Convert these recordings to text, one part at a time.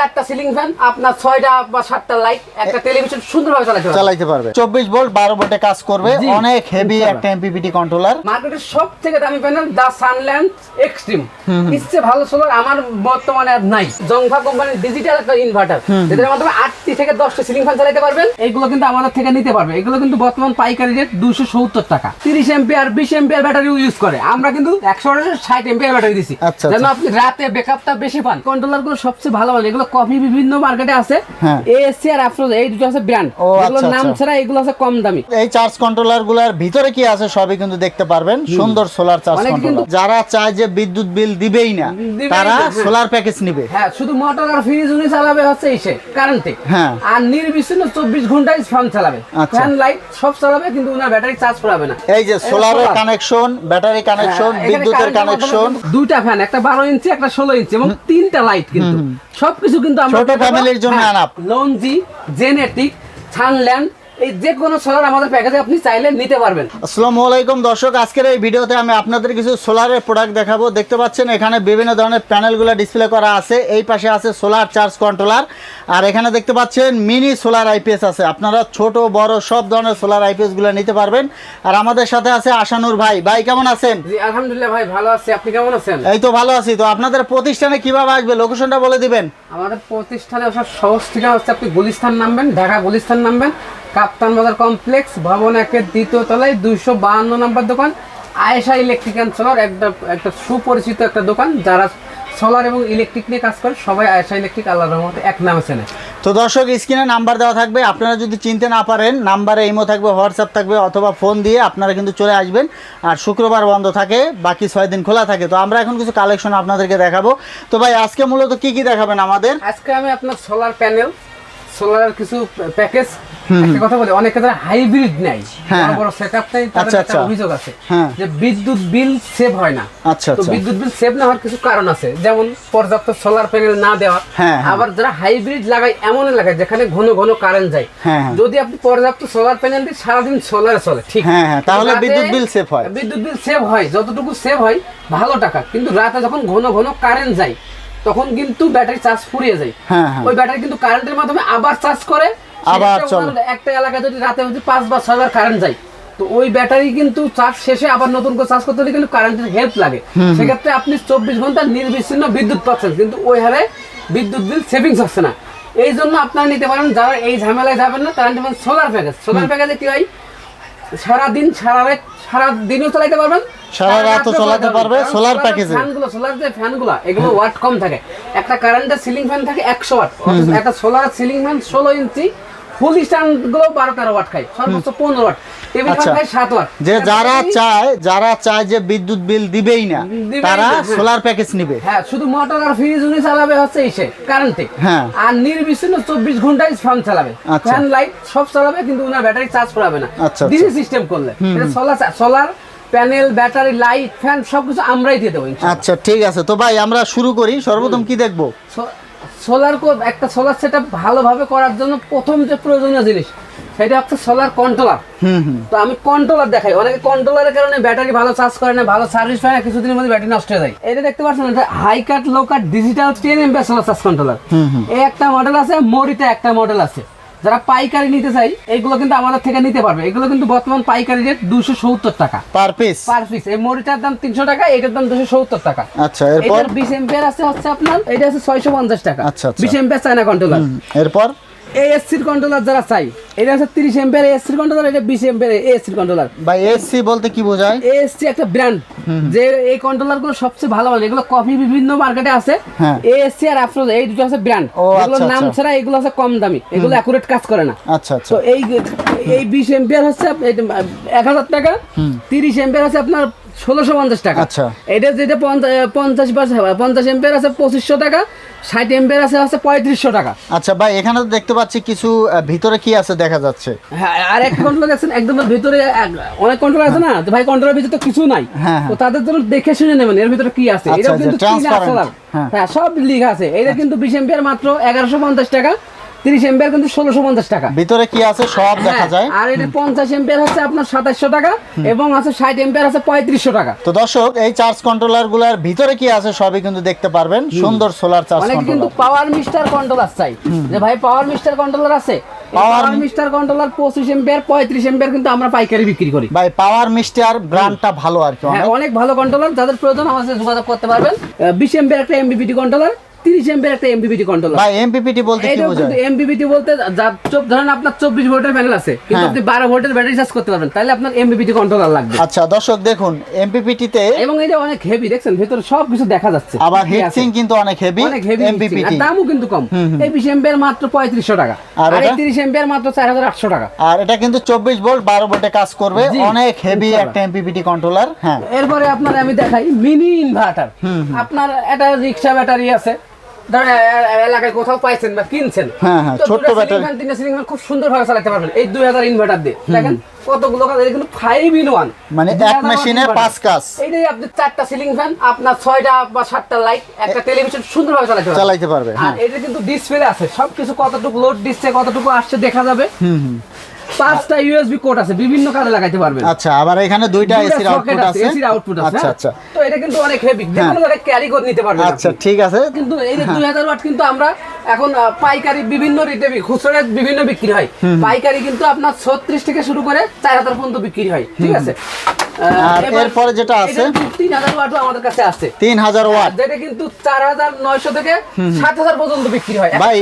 চারটা ceiling fan আপনার ছয়টা বা সাতটা লাইট একটা টেলিভিশন সুন্দরভাবে চালাতে পারবে। চব্বিশ ভোল্ট বারো ভোল্টে কাজ করবে। অনেক হেভি একটা এমপিপিটি কন্ট্রোলার মার্কেটের সব থেকে দামি প্যানেল দা সানল্যান্ড এক্সট্রিম ইচ্ছে ভালো সোলার আমার বর্তমানে আর নাই। জংফা কোম্পানির ডিজিটাল একটা ইনভার্টার মাধ্যমে থেকে দশটা সিলিং ফ্যান চালাতে পারবেন। এইগুলো কিন্তু আমাদের থেকে নিতে পারবে। এগুলো কিন্তু বর্তমান পাইকারি রেট দুশো সত্তর টাকা। তিরিশ এম্পিয়ার বিশ এম্পিয়ার ব্যাটারি ইউজ করে। আমরা কিন্তু একশো ষাট এম্পিয়ার ব্যাটারি দিছি। আচ্ছা, যেন আচ্ছা। আপনি রাতে ব্যাকআপটা বেশি পান। কন্ট্রোলারগুলো সবচেয়ে ভালো ভালো এগুলো কপি বিভিন্ন মার্কেটে আছে। হ্যাঁ। এএসসি আর আফরোজ এই দুটো আছে ব্র্যান্ড এগুলোর আচ্ছা, নাম আচ্ছা। ছাড়া এগুলো আছে কম দামি। এই চার্জ কন্ট্রোলারগুলার ভিতরে কি আছে সবই কিন্তু দেখতে পারবেন। সুন্দর সোলার চার্জ কন্ট্রোলার যারা চায় যে বিদ্যুৎ বিল দিবেই না তারা হ্যাঁ। সোলার প্যাকেজ নিবে। হ্যাঁ শুধু মোটর আর ফ্রিজ উনি চালাবে হচ্ছে এসে কারেন্টে হ্যাঁ। আর নির্বিচ্ছিন্ন চব্বিশ ঘন্টায় ফ্যান চালাবে। আচ্ছা। ফ্যান লাইট সব চালাবে কিন্তু উনার ব্যাটারি চার্জ করাবে না। এই যে সোলারের। কানেকশন ব্যাটারি কানেকশন হ্যাঁ, বিদ্যুতের কানেকশন দুইটা ফ্যান একটা বারো ইঞ্চি একটা ষোলো ইঞ্চি এবং তিনটা লাইট কিন্তু। সবকিছু কিন্তু আমরা ছোট ফ্যামিলির জন্য আনাপ। লঞ্জি জেনেটিক ছানল্যান্ড এই যে কোনো সোলার আমাদের প্যাকেজে আপনি চাইলে নিতে পারবেন। আসসালামু আলাইকুম দর্শক আজকের এই ভিডিওতে আমি আপনাদের কিছু সোলারের প্রোডাক্ট দেখাবো। দেখতে পাচ্ছেন এখানে বিভিন্ন ধরনের প্যানেলগুলো ডিসপ্লে করা আছে। এই পাশে আছে সোলার চার্জ কন্ট্রোলার আর এখানে দেখতে পাচ্ছেন মিনি সোলার আইপিএস আছে। আপনারা ছোট বড় সব ধরনের সোলার আইপিএসগুলো নিতে পারবেন। আর আমাদের সাথে আছে আশানুর ভাই। ভাই কেমন আছেন? জি আলহামদুলিল্লাহ ভাই ভালো আছি। আপনি কেমন আছেন? এই তো ভালো আছি। তো আপনাদের প্রতিষ্ঠানে কীভাবে আসবে? লোকেশনটা বলে দিবেন। আমাদের প্রতিষ্ঠানে সহজ ঠিকানা হচ্ছে আপনি গুলিস্তান নামবেন ঢাকা গুলিস্তান নামবেন। কাপ্তান বাজার কমপ্লেক্স ভবন একের দ্বিতীয় তলায় দুইশো বাহান্ন নম্বর দোকান আয়েশা ইলেকট্রিক অ্যান্ড সোলার একটা একটা সুপরিচিত একটা দোকান যারা সোলার এবং ইলেকট্রিক নিয়ে কাজ করে সবাই আয়েশা ইলেকট্রিক আল্লাহর রহমতে এক নামে চেনে। তো দর্শক স্ক্রিনে নাম্বার দেওয়া থাকবে আপনারা যদি চিনতে না পারেন নাম্বারে ইমো থাকবে হোয়াটসঅ্যাপ থাকবে অথবা ফোন দিয়ে আপনারা কিন্তু চলে আসবেন আর শুক্রবার বন্ধ থাকে বাকি ছয় দিন খোলা থাকে। তো আমরা এখন কিছু কালেকশন আপনাদেরকে দেখাবো। তো ভাই আজকে মূলত কি কি দেখাবেন আমাদের? আজকে আমি আপনার সোলার প্যানেল সোলারের কিছু প্যাকেজ একটা কথা বলি অনেকে যারা হাইব্রিড হ্যাঁ। বড় বড় সেটআপ নেই তাদের আচ্ছা, একটা আচ্ছা। অভিযোগ আছে হ্যাঁ। যে বিদ্যুৎ বিল সেভ হয় না আচ্ছা তো আচ্ছা বিদ্যুৎ বিল সেভ না হওয়ার কিছু কারণ আছে যেমন পর্যাপ্ত সোলার প্যানেল না দেওয়া হ্যাঁ, হ্যাঁ। আবার যারা হাইব্রিড লাগায় এমন এলাকায় যেখানে ঘন ঘন কারেন্ট যায়। যদি আপনি পর্যাপ্ত সোলার প্যানেল দিয়ে সারাদিন সোলার চলে ঠিক তাহলে বিদ্যুৎ বিল save হয়। বিদ্যুৎ বিল সেভ হয় যতটুকু সেভ হয় ভালো টাকা কিন্তু রাতে যখন ঘন ঘন কারেন্ট যায় তখন কিন্তু ব্যাটারি চার্জ ফুরিয়ে যায়। হ্যাঁ, হ্যাঁ। ওই ব্যাটারি কিন্তু কারেন্টের মাধ্যমে আবার চার্জ করে আবার। একটা এলাকায় যদি রাতে যদি পাঁচ বা ছয় বার কারেন্ট যায় তো ওই ব্যাটারি কিন্তু চার্জ শেষে আবার নতুন করে চার্জ করতে হলে কিন্তু কারেন্টের হেল্প লাগে। সেক্ষেত্রে আপনি চব্বিশ ঘণ্টা নির্বিচ্ছিন্ন বিদ্যুৎ পাচ্ছেন কিন্তু ওই হারে বিদ্যুৎ বিল সেভিংস হচ্ছে না। এই জন্য আপনারা নিতে পারেন যারা এই ঝামেলায় যাবেন না তারা নিতে পারেন সোলার প্যাকেজ সোলার প্যাকেজে কি হয়? সারাদিন সারা রাত সারা দিনও চালাতে পারবেন। সারা রাতও চালাতে পারবে। সোলার প্যাকেজে। ফ্যানগুলো সোলার যে ফ্যানগুলো এগুলো ওয়াট কম থাকে। একটা কারেন্টের সিলিং ফ্যান থাকে একশো ওয়াট। একটা সোলার সিলিং ফ্যান ষোলো ইঞ্চি ফুলগুলো বারো তেরো ওয়াট খায় সর্বোচ্চ পনেরো ওয়াট। আচ্ছা। যে যারা চায় যারা চায় যে বিদ্যুৎ বিল দিবেই না তারা হ্যাঁ। সোলার প্যাকেজ নিবে। হ্যাঁ শুধু মোটর আর ফ্রিজ উনি চালাবে হচ্ছে এসে কারেন্টে হ্যাঁ। আর নির্বিচ্ছিন্ন চব্বিশ ঘন্টায় ফ্যান চালাবে। আচ্ছা। ফ্যান লাইট সব চালাবে কিন্তু উনার ব্যাটারি চার্জ করাবে না। আচ্ছা, ডিসি সিস্টেম করলে। Solar solar panel battery light fan সবকিছু আমরাই দিয়ে দেবো আচ্ছা ঠিক আছে। তো ভাই আমরা শুরু করি সর্বপ্রথম কি দেখব? সোলার একটা সোলার সেটআপ ভালোভাবে করার জন্য প্রথম যে প্রয়োজনীয় জিনিস সেটা হচ্ছে সোলার কন্ট্রোলার তো আমি কন্ট্রোলার দেখাই। অনেকে কন্ট্রোলারের কারণে ব্যাটারি ভালো চার্জ করে না ভালো সার্ভিস পায় না কিছুদিনের মধ্যে ব্যাটারি নষ্ট হয়ে যায়। এটা দেখতে পাচ্ছেন এটা high cut low cut digital ten amp solar charge controller এই একটা মডেল আছে মরিতে একটা মডেল আছে। যারা পাইকারি নিতে চাই এগুলো কিন্তু আমাদের থেকে নিতে পারবে। এগুলো কিন্তু বর্তমান পাইকারি রেট দুশো সত্তর টাকা। পার পিস পার পিস এই মরিটার দাম তিনশো টাকা এটার দাম দুশো সত্তর টাকা। আচ্ছা এরপর? বিশ এম্পিয়ার আছে হচ্ছে আপনার এটা আছে ছয়শো পঞ্চাশ টাকা। আচ্ছা, আচ্ছা। বিশ এম্পিয়ার চায়না কন্ট্রোলার এরপর? এএসসির কন্ট্রোলার যারা চাই এটা আছে তিরিশ এম্পিয়ার এএসসির কন্ট্রোলার এটা বিশ এম্পিয়ার এএসসির কন্ট্রোলার ভাই এসসি বলতে কি বোঝায়? এএসসি একটা ব্র্যান্ড যে এই কন্ট্রোলারগুলো সবচেয়ে ভালো ভালো এগুলো কপি বিভিন্ন মার্কেটে আছে। হ্যাঁ। এএসসি আর আফরোজ এই দুটো আছে ব্র্যান্ড ও, এগুলোর আচ্ছা, নাম আচ্ছা। ছাড়া এগুলো আছে কম দামি এগুলো অ্যাকুরেট কাজ করে না। আচ্ছা আচ্ছা। তো এই এই বিশ এম্পিয়ার হচ্ছে এক হাজার টাকা। তিরিশ এম্পিয়ার আছে আপনার ষোলোশো পঞ্চাশ টাকা। আচ্ছা। এটা যেটা পঞ্চাশ পঞ্চাশ এম্পিয়ার আছে পঁচিশশো টাকা ষাট এম্পিয়ার আছে হচ্ছে পঁয়ত্রিশশো টাকা। আচ্ছা ভাই এখানে তো দেখতে পাচ্ছি কিছু ভিতরে কি আছে দেখা যাচ্ছে? হ্যাঁ আর একটা কন্ট্রোল দেখছেন একদম ভিতরে অনেক কন্ট্রোল আছে না? তো ভাই কন্ট্রোলের ভিতরে তো কিছু নাই। হ্যাঁ, হ্যাঁ। তো তাদের জন্য দেখে শুনে নেবেন এর ভিতরে কি আছে। আচ্ছা, এটাও আচ্ছা, কিন্তু হ্যাঁ। হ্যাঁ সব লিখা আছে। এটা কিন্তু বিশ এম্পিয়ার মাত্র এগারোশো পঞ্চাশ টাকা। তিরিশ এম্পিয়ার কিন্তু ষোলোশো পঞ্চাশ টাকা। ভিতরে কি আছে? সব দেখা হ্যাঁ, যায়। আর এটা পঞ্চাশ এম্পিয়ার হচ্ছে আপনার সাতাশশো টাকা এবং আছে ষাট এম্পিয়ার আছে পঁয়ত্রিশশো টাকা। তো দর্শক এই চার্জ কন্ট্রোলারগুলার ভিতরে কি আছে সবই কিন্তু দেখতে পারবেন। সুন্দর সোলার চার্জ অনেকে কিন্তু পাওয়ার মিস্টার কন্ট্রোলার চাই। যে ভাই পাওয়ার মিস্টার কন্ট্রোলার আছে। পাওয়ার মিস্টার কন্ট্রোলার পঁচিশ এম্পিয়ার পঁয়ত্রিশ এম্পিয়ার কিন্তু আমরা পাইকারি বিক্রি করি। ভাই পাওয়ার মিস্টার ব্র্যান্ডটা ভালো আর কি হ্যাঁ অনেক। ভালো কন্ট্রোলার যাদের প্রয়োজন আমার যোগাযোগ করতে পারবেন। বিশ এম্পিয়ার একটা এমবিপিটি কন্ট্রোলার তিরিশ এম্পিয়ার একটা এমবিপিটি কন্ট্রোলার ভাই এমপিপিটি বলতে কি বোঝায় কিন্তু বলতে যা- চোখ ধরেন আপনার চব্বিশ ভোল্টের প্যানেল আছে কিন্তু হ্যাঁ। আপনি বারো ভোল্টের ব্যাটারি চার্জ করতে পারবেন তাহলে আপনার এমবিপিটি কন্ট্রোলার লাগবে আচ্ছা দর্শক দেখুন এমপিপিটিতে এবং এটা অনেক হেভি দেখছেন ভেতরে সব কিছু দেখা যাচ্ছে আবার হিটসিং কিন্তু অনেক হেভি অনেক হেভি এমপিপিটি দামও কিন্তু কম এই বিশ এম্পিয়ার মাত্র পঁয়ত্রিশশো টাকা আর এই এটা? মাত্র টাকা আর এটা কিন্তু চব্বিশ ভোল্ট বারো ভোল্টে কাজ করবে অনেক হেভি একটা এমপিপিটি কন্ট্রোলার হ্যাঁ এরপরে আপনার আমি দেখাই মিনি ইনভার্টার আপনার একটা রিক্সা ব্যাটারি আছে এলাকায় কোথাও পাইছেন বা কিনছেন? হ্যাঁ, হ্যাঁ, তো ব্যাটারি। তিনটা সিলিং ফ্যান খুব সুন্দরভাবে চালাতে পারবেন। এই দুই হাজার ইনভার্টার দিয়ে। দেখেন কতগুলো কাজ কিন্তু ফাইভ ইন ওয়ান মানে এক মেশিনে পাঁচ কাজ। এইটাই আপনি চারটা সিলিং ফ্যান আপনার ছয়টা বা সাতটা লাইট একটা টেলিভিশন সুন্দরভাবে চালাতে পারবে আর হ্যাঁ। এটা কিন্তু ডিসপ্লে আছে। সবকিছু কতটুকু লোড দিচ্ছে কতটুকু আসছে দেখা যাবে। হুম হুম। পাঁচটা ইউএসবি কোড আছে বিভিন্ন কাজে লাগাইতে পারবেন। আচ্ছা আবার এখানে দুইটা এসির আউটপুট আছে? এসির আউটপুট আছে আচ্ছা হ্যাঁ? আচ্ছা। তো এটা কিন্তু অনেক হেভি যে কোনো জায়গায় ক্যারি করে নিতে পারবেন আচ্ছা ঠিক আছে। কিন্তু এই যে দুই হাজার ওয়াট কিন্তু আমরা এখন পাইকারি বিভিন্ন রেটে খুচরা বিভিন্ন বিক্রি হয়। পাইকারি কিন্তু আপনার ছত্রিশ থেকে শুরু করে চার হাজার পর্যন্ত বিক্রি হয় ঠিক আছে? আর এরপরে যেটা আছে? তিন হাজার ওয়াটও আমাদের কাছে আছে। তিন হাজার ওয়াট। যেটা কিন্তু চার হাজার নয়শো থেকে সাত হাজার পর্যন্ত বিক্রি হয়। ভাই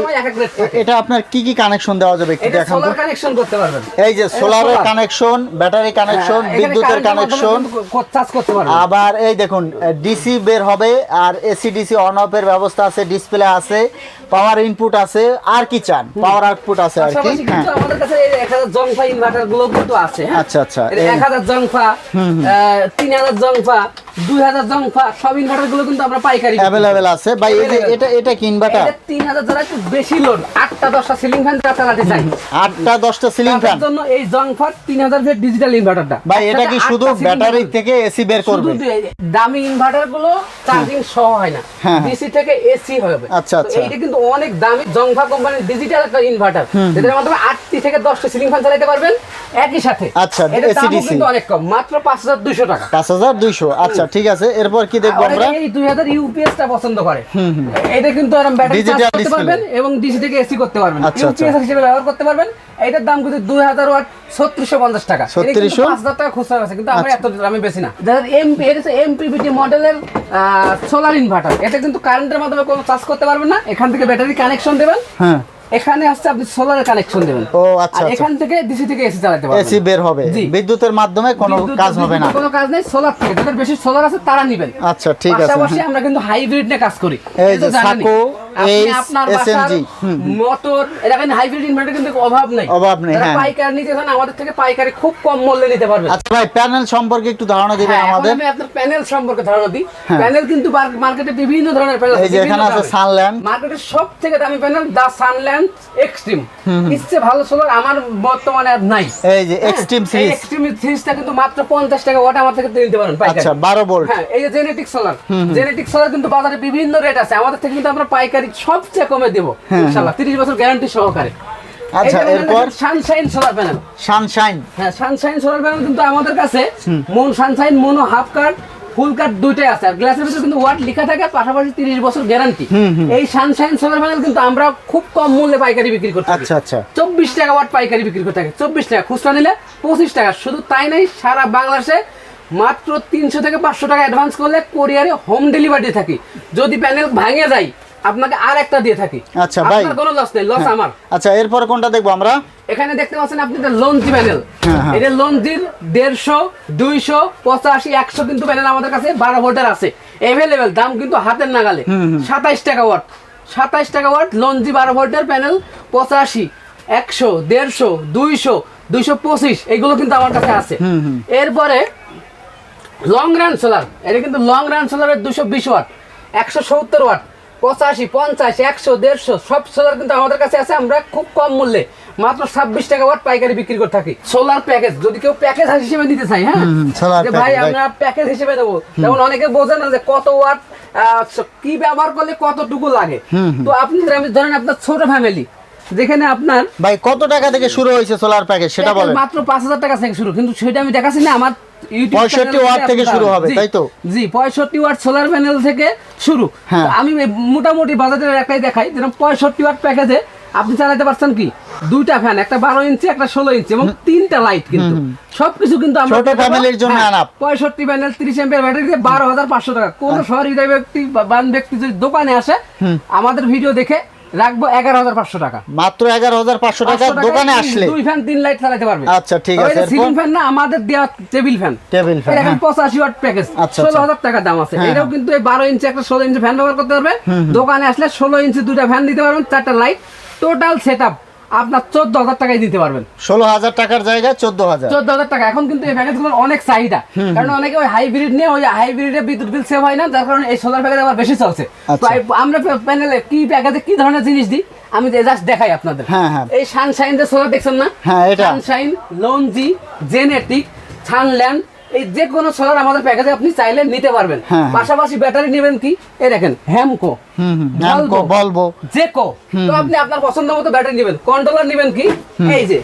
এটা আপনার কি কি কানেকশন দেওয়া যাবে একটু দেখান সোলার কানেকশন করতে পারবেন। এই যে এটা সোলারের কানেকশন ব্যাটারি কানেকশন হ্যাঁ, বিদ্যুতের কানেকশন চার্জ করতে পারবেন। আবার এই দেখুন ডিসি বের হবে আর এসি ডিসি অন অফ এর ব্যবস্থা আছে ডিসপ্লে আছে। পাওয়ার ইনপুট আছে আর কি চান? পাওয়ার আউটপুট আছে আর কি? পাশাপাশি হ্যাঁ। আমাদের কাছে এই 1000 জংফা ইনভার্টারগুলো কিন্তু আছে হ্যাঁ? আচ্ছা, আচ্ছা, এটা এই- 1000 জংফা তিন হাজার জংফা দুই হাজার জংফা সব ইনভার্টারগুলো কিন্তু আমরা পাইকারি বিক্রি আছে। ভাই এই যে এটা এটা কি ইনভার্টার এটা তিন হাজার যারা একটু বেশি লোড আটটা দশটা সিলিং ফ্যান যারা চালাতে চাই আটটা দশটা সিলিং তাদের ফ্যান জন্য এই জংফা তিন হাজার ডিজিটাল ইনভার্টারটা ভাই এটা কি শুধু ব্যাটারি থেকে এসি বের করবে? শুধু দামি ইনভার্টারগুলো চার্জিং সহ হয় না। হ্যাঁ। ডিসি থেকে এসি হবে। আচ্ছা, আচ্ছা। কিন্তু অনেক দামি জংফা কোম্পানির ডিজিটাল একটা ইনভার্টার যেটার মাধ্যমে আটটি থেকে দশটা সিলিং ফ্যান চালাতে পারবেন। একই সাথে। আচ্ছা, কিন্তু অনেক কম। মাত্র পাঁচ হাজার দুইশো টাকা। পাঁচ হাজার দুইশো। আচ্ছা ঠিক আছে এরপর কি দেখব আমরা? এই দুই হাজার ইউপিএস টা পছন্দ করে। এটা কিন্তু এরকম ব্যাটারি চার্জ করতে পারবেন এবং ডিসি থেকে এসি করতে পারবেন। ইউপিএস হিসেবে ব্যবহার করতে পারবেন। এটার দাম কিন্তু দুই হাজার ওয়াট ছত্রিশশো পঞ্চাশ টাকা। এটা কিন্তু 3600? পাঁচ হাজার টাকা খুচরা আছে কিন্তু আমরা আচ্ছা। এত দামে বেশি না। যাদের এমপি এটা হচ্ছে এমপিভিটি মডেলের সোলার ইনভার্টার এটা কিন্তু কারেন্টের মাধ্যমে কোনো চার্জ করতে পারবেন না। এখান থেকে ব্যাটারি কানেকশন দেবেন। হ্যাঁ। এখানে আসছে আপনি সোলার কানেকশন দেবেন। ও আচ্ছা আচ্ছা। এখান থেকে ডিসি থেকে এসি চালাতে পারবেন। এসি বের হবে। বিদ্যুতের মাধ্যমে কোনো কাজ হবে না। কোনো কাজ নেই সোলার থেকে। যাদের বেশি সোলার আছে তারা নিবেন। আচ্ছা ঠিক আছে পাশাপাশি আমরা কিন্তু হাইব্রিড নিয়ে কাজ করি। এই যে সাকো, আপনার বাসার মোটর এটা কিন্তু হাইব্রিড ইনভার্টার কিন্তু অভাব নেই। অভাব নেই, হ্যাঁ। পাইকারি নিতে চান আমাদের থেকে পাইকারি খুব কম মূল্যে নিতে পারবেন। আচ্ছা ভাই প্যানেল সম্পর্কে একটু ধারণা দিবেন হ্যাঁ, আমাদের। আমি আপনার প্যানেল সম্পর্কে ধারণা দিই। হ্যাঁ। প্যানেল কিন্তু মার্কেটে বিভিন্ন ধরনের প্যানেল এই এখানে আছে সানল্যান্ড মার্কেটের সব থেকে দামি প্যানেল দা সানল্যান্ড এক্সট্রিম ইচ্ছে ভালো সোলার আমার বর্তমানে আর নাই। এই যে এক্সট্রিম সিরিজ এক্সট্রিম সিরিজটা কিন্তু মাত্র 50 টাকা আমার থেকে নিতে পারেন পাইকারি। আচ্ছা ভোল্ট হ্যাঁ এই যে জেনেটিক সোলার জেনেটিক সোলার কিন্তু বাজারে বিভিন্ন রেট আছে। আমাদের থেকে কিন্তু আমরা পাইকারি সবচেয়ে কমে দেবো ইনশাআল্লাহ 30 বছর গ্যারান্টি সহকারে। হ্যাঁ, আচ্ছা, এরপর? সানশাইন সোলার প্যানেল সানশাইন হ্যাঁ সানশাইন সোলার প্যানেল কিন্তু আমাদের কাছে মন Sunshine mono half cut full cut দুইটাই আছে। আর গ্লাসের ভিতরে কিন্তু ওয়াট লেখা থাকে পাশাপাশি 30 বছর গ্যারান্টি এই সানশাইন সোলার প্যানেল কিন্তু আমরা খুব কম মূল্যে পাইকারি বিক্রি করতে আচ্ছা আচ্ছা। চব্বিশ টাকা ওয়াট পাইকারি বিক্রি করতে থাকে। চব্বিশ টাকা খুচরা নিলে পঁচিশ টাকা। শুধু তাই নাই সারা বাংলাদেশে মাত্র তিনশো থেকে পাঁচশো টাকা অ্যাডভান্স করলে কোরিয়ারে হোম ডেলিভারি থাকি। যদি প্যানেল ভাঙে যায় আপনাকে আর একটা দিয়ে থাকি। আচ্ছা, ভাই। আপনার কোনো লস নেই লস আমার। আচ্ছা এরপর কোনটা দেখব আমরা? এখানে দেখতে পাচ্ছেন আপনি এটা লঞ্চি প্যানেল হ্যাঁ, হ্যাঁ। এটা লঞ্চির দেড়শো দুইশো পঁচাশি একশো কিন্তু প্যানেল আমাদের কাছে বারো ভোল্টের আছে। এভেলেবেল দাম কিন্তু হাতের নাগালে। সাতাইশ টাকা ওয়াট সাতাইশ টাকা ওয়াট লঞ্চি বারো ভোল্টের প্যানেল পঁচাশি একশো দেড়শো দুইশো দুইশো পঁচিশ এগুলো কিন্তু আমার কাছে আছে। এরপরে লং রান সোলার এটা কিন্তু লং রান সোলারের দুশো বিশ ওয়াট একশো সত্তর ওয়াট পঁচাশি পঞ্চাশ একশো দেড়শো সব সোলার কিন্তু আমাদের কাছে আছে আমরা খুব কম মূল্যে। মাত্র ছাব্বিশ টাকা ওয়াট পাইকারি বিক্রি করে থাকি। সোলার প্যাকেজ যদি কেউ প্যাকেজ হিসেবে নিতে চাই হ্যাঁ? ভাই আমরা প্যাকেজ হিসেবে দেবো। যেমন অনেকে বোঝে না যে কত ওয়াট আহ, কি ব্যবহার করলে কতটুকু লাগে। তো আপনি ধরেন আপনার ছোট ফ্যামিলি যেখানে আপনার ভাই কত টাকা থেকে শুরু হয়েছে সোলার প্যাকেজ সেটা বলেন। মাত্র পাঁচ হাজার টাকা থেকে শুরু। কিন্তু সেটা আমি দেখাচ্ছি না আমার ইউটিউব 65 ওয়াট থেকে শুরু হবে, তাই তো? জি পঁয়ষট্টি ওয়াট সোলার প্যানেল থেকে শুরু। হ্যাঁ। আমি মোটামুটি একটাই দেখাই যেরকম পঁয়ষট্টি ওয়াট প্যাকেজে আপনি চালাতে পারছেন কি? দুইটা ফ্যান একটা বারো ইঞ্চি একটা ষোলো ইঞ্চি এবং তিনটা লাইট কিন্তু। সবকিছু কিন্তু আমরা ছোট ফ্যামিলির জন্য হ্যাঁ, আনাপ। পঁয়ষট্টি প্যানেল তিরিশ এম্পিয়ার ব্যাটারি দিয়ে বারো হাজার পাঁচশো টাকা। কোন শহরে ব্যক্তি বা বান ব্যক্তি যদি দোকানে আসে আমাদের ভিডিও দেখে রাখব এগারো হাজার পাঁচশো টাকা। মাত্র এগারো হাজার পাঁচশো টাকা দোকানে আসলে। দুই ফ্যান তিন লাইট চালাতে পারবে। আচ্ছা, ঠিক আছে, সিলিং ফ্যান না আমাদের দেওয়া টেবিল ফ্যান টেবিল ফ্যান এরকম হ্যাঁ। পঁচাশি ওয়াট প্যাকেজ আচ্ছা, ষোলো আচ্ছা। হাজার টাকা দাম আছে। হ্যাঁ, এটাও হ্যাঁ। কিন্তু এই বারো ইঞ্চি একটা ষোলো ইঞ্চি ফ্যান ব্যবহার করতে পারবে। দোকানে আসলে ষোলো ইঞ্চি দুটা ফ্যান দিতে পারবেন চারটা লাইট টোটাল সেট আপনার চোদ্দ হাজার টাকায় দিতে পারবেন। ষোলো হাজার টাকার জায়গায় চোদ্দ হাজার। চোদ্দ হাজার টাকা। এখন কিন্তু এই প্যাকেজগুলোর অনেক চাহিদা। কারণ অনেকে ওই হাইব্রিড নিয়ে ওই হাইব্রিডে বিদ্যুৎ বিল সেভ হয় না যার কারণে এই সোলার প্যাকেজ আবার বেশি চলছে। তো আচ্ছা। আমরা প্যানেলে কি প্যাকেজে কি ধরনের জিনিস দিই আমি জাস্ট দেখাই আপনাদের। হ্যাঁ, হ্যাঁ। এই সানশাইন যে সোলার দেখছেন না? হ্যাঁ, এটা। সানশাইন লঞ্জি জেনেটিক সানল্যান্ড এই যে কোনো সোলার আমাদের প্যাকেজে আপনি চাইলে নিতে পারবেন। হ্যাঁ, হ্যাঁ। পাশাপাশি ব্যাটারি নেবেন কি? এই দেখেন হ্যামকো হুম বলব জেকো তো আপনি আপনার পছন্দ মতো ব্যাটারি নেবেন। কন্ট্রোলার নেবেন কি? এই যে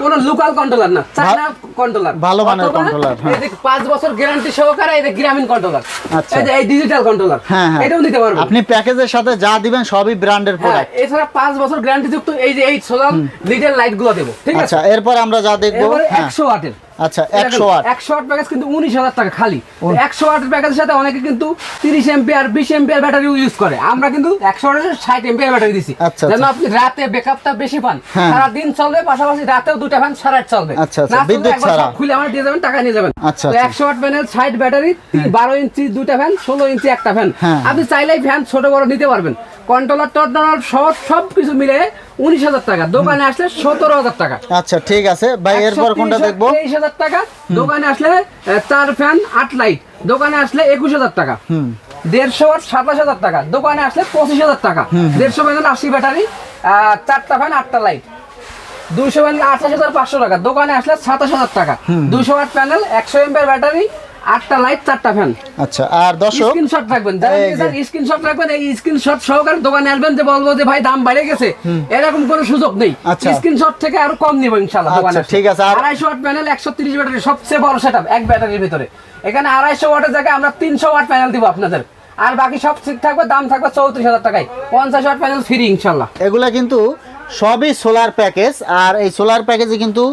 কোন লোকাল কন্ট্রোলার না চায়না কন্ট্রোলার ভালো মানের controller, হ্যাঁ। এই যে পাঁচ বছর গ্যারান্টি সহকারে এই যে গ্রামীণ কন্ট্রোলার আচ্ছা। এই যে এই ডিজিটাল কন্ট্রোলার হ্যাঁ এটাও নিতে পারবেন। আপনি প্যাকেজের সাথে যা দিবেন সবই ব্র্যান্ডের প্রোডাক্ট এছাড়া পাঁচ বছর গ্যারান্টি যুক্ত এই যে এই সোলার লিডের লাইটগুলো দেবো ঠিক আছে? আচ্ছা এরপর আমরা যা দেখব এবারে হ্যাঁ। একশো ওয়াটের আচ্ছা একশো ওয়াট একশো ওয়াট প্যাকেজ কিন্তু উনিশ হাজার টাকা খালি। ওয়াটের প্যাকেজের সাথে অনেকে কিন্তু তিরিশ এম্পিয়ার বিশ এম্পিয়ার ব্যাটারি ইউজ করে। আমরা কিন্তু একশো ওয়াটের ষাট এম্পিয়ার ব্যাটারি দিছি। আচ্ছা, যেন আচ্ছা। আপনি রাতে ব্যাকআপটা বেশি পান। হ্যাঁ। সারা দিন চলবে পাশাপাশি রাতেও দুটা ফ্যান সারা চলবে। আচ্ছা, আচ্ছা, বিদ্যুৎ ছাড়া। খুলে আমরা দিয়ে যাবেন টাকা নিয়ে যাবেন। আচ্ছা। একশো ওয়াট প্যানেল ষাট ব্যাটারি বারো ইঞ্চি দুটা ফ্যান ষোলো ইঞ্চি একটা ফ্যান। আপনি চাইলেই ফ্যান ছোট বড় নিতে পারবেন। কন্ট্রোলার টন্ট্রোলার সব সব কিছু মিলে উনিশ হাজার টাকা। দোকানে আসলে সতেরো হাজার টাকা। আচ্ছা ঠিক আছে। ভাই এরপর কোনটা দেখব? তেইশ হাজার টাকা। দোকানে আসলে চার ফ্যান আট লাইট। দোকানে আসলে একুশ হাজার টাকা। হুম। দেড়শো ওয়াট সাতাশ হাজার টাকা। দোকানে আসলে পঁচিশ হাজার টাকা। দেড়শো প্যানেল আশি ব্যাটারি চারটা ফ্যান আটটা লাইট। দুইশো প্যানেল আঠাশ হাজার পাঁচশো টাকা। দোকানে আসলে সাতাশ হাজার টাকা। দুইশো ওয়াট প্যানেল একশো এমপের ব্যাটারি আটটা লাইট চারটা ফ্যান আচ্ছা আর দর্শক? স্ক্রিনশট রাখবেন। যারা স্ক্রিনশট রাখবেন এই স্ক্রিনশট সহকারে দোকানে আসবেন যে বলব যে ভাই দাম বেড়ে গেছে। এরকম কোনো সুযোগ নেই। আচ্ছা। স্ক্রিনশট থেকে আরও কম নিব ইনশাআল্লাহ আচ্ছা, দোকানে ঠিক আছে, আড়াইশো ওয়াট প্যানেল একশো তিরিশ ব্যাটারি সবচেয়ে বড় সেটআপ এক ব্যাটারির ভিতরে। এখানে আড়াইশো ওয়াটের জায়গায় আমরা তিনশো ওয়াট প্যানেল দিব আপনাদের। আর বাকি সব ঠিক থাকবে দাম থাকবে চৌত্রিশ হাজার টাকায়। পঞ্চাশ ওয়াট প্যানেল ফ্রি ইনশাল্লাহ এগুলা কিন্তু সবই সোলার প্যাকেজ আর এই সোলার প্যাকেজে কিন্তু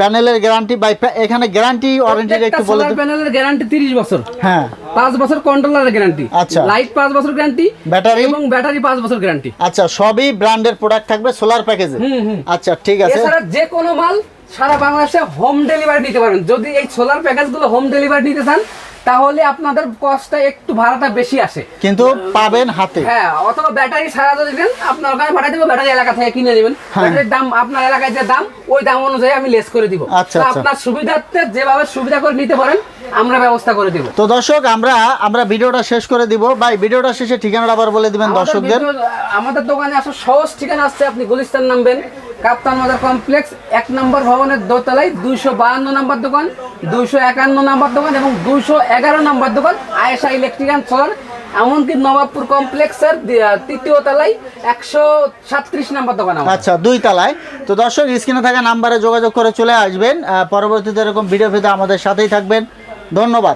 প্যানেলের গ্যারান্টি বাই এখানে গ্যারান্টি ওয়ারেন্টির একটু বলে সোলার দিন প্যানেলের গ্যারান্টি তিরিশ বছর। হ্যাঁ। 5 বছর কন্ট্রোলারের গ্যারান্টি আচ্ছা। লাইট 5 বছর গ্যারান্টি ব্যাটারি এবং ব্যাটারি 5 বছর গ্যারান্টি আচ্ছা সবই ব্র্যান্ডের প্রোডাক্ট থাকবে সোলার প্যাকেজে হুম, হুম। আচ্ছা ঠিক আছে। এছাড়া যে কোনো মাল সারা বাংলাদেশে হোম ডেলিভারি দিতে পারেন। যদি এই সোলার প্যাকেজগুলো হোম ডেলিভারি দিতে চান তাহলে আপনাদের কস্টটা একটু ভাড়াটা বেশি আসে। কিন্তু পাবেন হাতে। হ্যাঁ অথবা ব্যাটারি সারা যদি নেন আপনার ওখানে পাঠিয়ে দেবো ব্যাটারি এলাকা থেকে কিনে নেবেন। হ্যাঁ। ব্যাটারির দাম আপনার এলাকায় যে দাম ওই দাম অনুযায়ী আমি লেস করে দিব। আচ্ছা, আচ্ছা। আপনার সুবিধার্থে যেভাবে সুবিধা করে নিতে পারেন আমরা ব্যবস্থা করে দিব। তো দর্শক আমরা আমরা ভিডিওটা শেষ করে দিব। ভাই ভিডিওটা শেষে ঠিকানাটা আবার বলে দিবেন দর্শকদের। আমাদের দোকানে আসার সহজ ঠিকানা আছে আপনি গুলিস্তান নামবেন। কাপ্তান মাজার কমপ্লেক্স, এক নম্বর ভবনের দোতলায় দুইশো বাহান্ন নম্বর দোকান, দুইশো একান্ন নম্বর দোকান এবং দুইশো এগারো নম্বর দোকান আয়েশা ইলেকট্রিক্যাল সোলার এমনকি নবাবপুর কমপ্লেক্সের তৃতীয় তলায় একশো সাতত্রিশ নম্বর দোকান আচ্ছা দুই তলায়। তো দর্শক, স্ক্রিনে থাকা নাম্বারে যোগাযোগ করে চলে আসবেন। পরবর্তীতে এরকম ভিডিও পেতে আমাদের সাথেই থাকবেন। ধন্যবাদ।